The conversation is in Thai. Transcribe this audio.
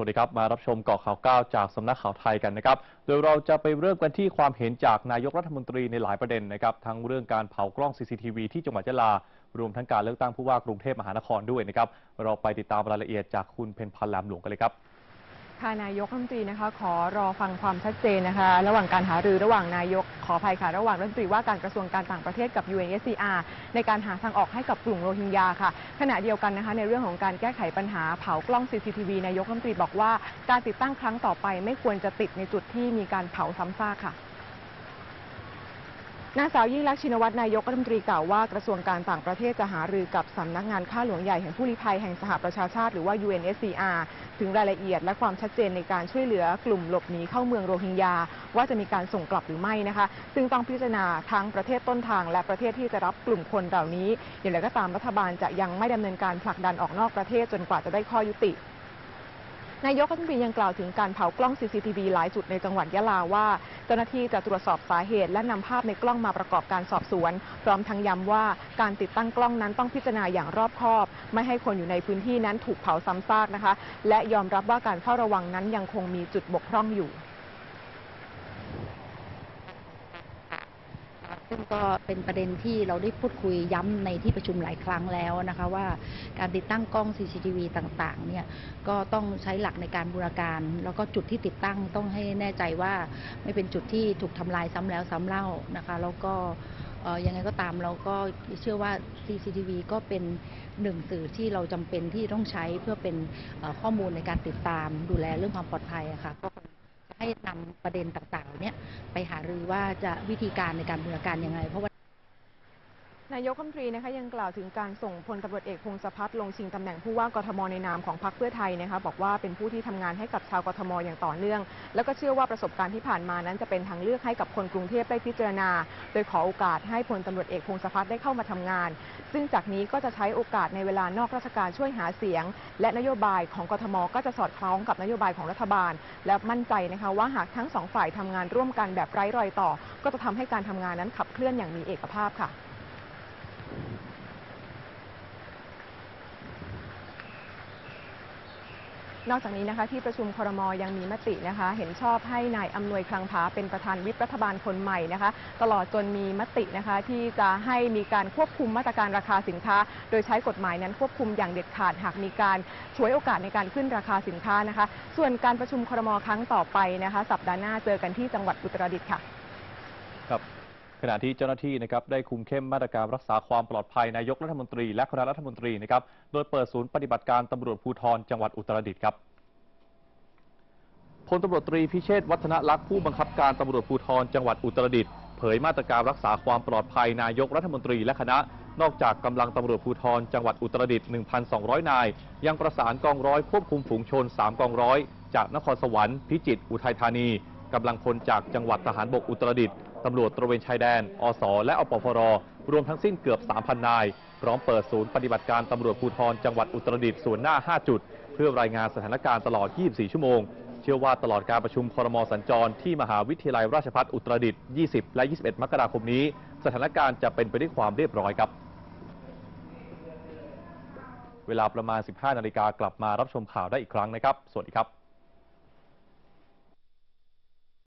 วัสดีครับ มารับชมเกาะข่าวก้าวจากสำนักข่าวไทยกันนะครับ โดยเราจะไปเริ่มกันที่ความเห็นจากนายกรัฐมนตรีในหลายประเด็นนะครับ ทั้งเรื่องการเผากล้อง CCTV ที่จังหวัดยะลา รวมทั้งการเลือกตั้งผู้ว่ากรุงเทพมหานครด้วยนะครับ เราไปติดตามรายละเอียดจากคุณเพนพันธ์แหลมหลวงกันเลยครับ ค่ะนายกรัฐมนตรีนะคะ ขอรอฟังความชัดเจนนะคะ ระหว่างการหารือระหว่างนายกขออภัยค่ะ ระหว่างรัฐมนตรีว่าการกระทรวงการต่างประเทศกับ UNSCR ในการหาทางออกให้กับกลุ่มโรฮิงญาค่ะ ขณะเดียวกันนะคะ ในเรื่องของการแก้ไขปัญหาเผากล้อง CCTV นายกรัฐมนตรีบอกว่า การติดตั้งครั้งต่อไปไม่ควรจะติดในจุดที่มีการเผาซ้ำซากค่ะ นางสาวยิ่งลักษณ์ชินวัตรนายกรัฐมนตรีกล่าวว่ากระทรวงการต่างประเทศจะหารือกับสำนักงานข้าหลวงใหญ่แห่งผู้ลี้ภัยแห่งสหประชาชาติหรือว่า UNSCR ถึงรายละเอียดและความชัดเจนในการช่วยเหลือกลุ่มหลบหนีเข้าเมืองโรฮิงญาว่าจะมีการส่งกลับหรือไม่นะคะ ซึ่งต้องพิจารณาทั้งประเทศต้นทาง และประเทศที่จะรับกลุ่มคนเหล่านี้อย่างไรก็ตามรัฐบาลจะยังไม่ดำเนินการผลักดันออกนอกประเทศจนกว่าจะได้ข้อยุติ นายกรัฐมนตรียังกล่าวถึงการเผากล้อง CCTV หลายจุดในจังหวัดยะลาว่า เจ้าหน้าที่จะตรวจสอบสาเหตุ และนำภาพในกล้องมาประกอบการสอบสวน พร้อมทั้งย้ำว่าการติดตั้งกล้องนั้นต้องพิจารณาอย่างรอบคอบ ไม่ให้คนอยู่ในพื้นที่นั้นถูกเผาซ้ำซากนะคะ และยอมรับว่าการเฝ้าระวังนั้นยังคงมีจุดบกพร่องอยู่ ซึ่งก็เป็นประเด็นที่เราได้พูดคุยย้ำในที่ประชุมหลายครั้งแล้วนะคะว่าการติดตั้งกล้อง CCTV ต่างๆเนี่ยก็ต้องใช้หลักในการบูรณาการ แล้วก็จุดที่ติดตั้งต้องให้แน่ใจว่าไม่เป็นจุดที่ถูกทำลายซ้ำแล้วซ้ำเล่านะคะแล้วก็ยังไงก็ตามเราก็เชื่อว่า CCTV ก็เป็นหนึ่งสื่อที่เราจำเป็นที่ต้องใช้เพื่อเป็นข้อมูลในการติดตามดูแลเรื่องความปลอดภัยะค่ะ ให้นำประเด็นต่างๆเนี่ยไปหารือว่าจะวิธีการในการบูรณาการยังไงเพราะว่า นายกรัฐมนตรีนะคะยังกล่าวถึงการส่งพลตำรวจเอกพงศพัฒน์ลงชิงตำแหน่งผู้ว่ากทมในนามของพรรคเพื่อไทยนะคะบอกว่าเป็นผู้ที่ทำงานให้กับชาวกทมอย่างต่อเนื่อง แล้วก็เชื่อว่าประสบการณ์ที่ผ่านมานั้นจะเป็นทางเลือกให้กับคนกรุงเทพได้พิจารณา โดยขอโอกาสให้พลตำรวจเอกพงศพัฒน์ได้เข้ามาทำงาน ซึ่งจากนี้ก็จะใช้โอกาสในเวลานอกราชการช่วยหาเสียง และนโยบายของกทมก็จะสอดคล้องกับนโยบายของรัฐบาล และมั่นใจนะคะว่าหากทั้งสองฝ่ายทำงานร่วมกันแบบไร้รอยต่อ ก็จะทำให้การทำงานนั้นขับเคลื่อนอย่างมีเอกภาพค่ะ นอกจากนี้นะคะที่ประชุมครมยังมีมตินะคะ เห็นชอบให้นายอำนวยคลังผาเป็นประธานวิปรัฐบาลคนใหม่นะคะ ตลอดจนมีมตินะคะที่จะให้มีการควบคุมมาตรการราคาสินค้า โดยใช้กฎหมายนั้นควบคุมอย่างเด็ดขาดหากมีการช่วยโอกาสในการขึ้นราคาสินค้านะคะ ส่วนการประชุมครมครั้งต่อไปนะคะ สัปดาห์หน้าเจอกันที่จังหวัดอุตรดิตถ์ค่ะ ครับ ขณะที่เจ้าหน้าที่นะครับได้คุมเข้มมาตรการรักษาความปลอดภัยนายกรัฐมนตรี และคณะรัฐมนตรีนะครับโดยเปิดศูนย์ปฏิบัติการตำรวจภูธรจังหวัดอุตรดิตถ์ครับพลตำรวจตรีพิเชษฐ์วัฒนลักษณ์ผู้บังคับการตำรวจภูธรจังหวัดอุตรดิตถ์เผยมาตรการรักษาความปลอดภัยนายกรัฐมนตรีและคณะนอกจากกำลังตำรวจภูธรจังหวัดอุตรดิตถ์1,200 นาย ยังประสานกองร้อยควบคุมฝูงชน 3 กองร้อย จากนครสวรรค์พิจิตรอุทัยธานีกำลังพลจากจังหวัดทหารบกอุตรดิตถ์ ตำรวจตระเวนชายแดน อส และอปพรรวมทั้งสิ้นเกือบ 3,000 นาย พร้อมเปิดศูนย์ปฏิบัติการตำรวจภูธรจังหวัดอุตรดิตถ์ส่วนหน้า 5 จุด เพื่อรายงานสถานการณ์ตลอด 24 ชั่วโมง เชื่อว่าตลอดการประชุมครมสัญจรที่มหาวิทยาลัยราชภัฏอุตรดิตถ์ 20 และ 21 มกราคมนี้ สถานการณ์จะเป็นไปด้วยความเรียบร้อยครับ เวลาประมาณ 15 นาฬิกากลับมารับชมข่าวได้อีกครั้งนะครับ สวัสดีครับ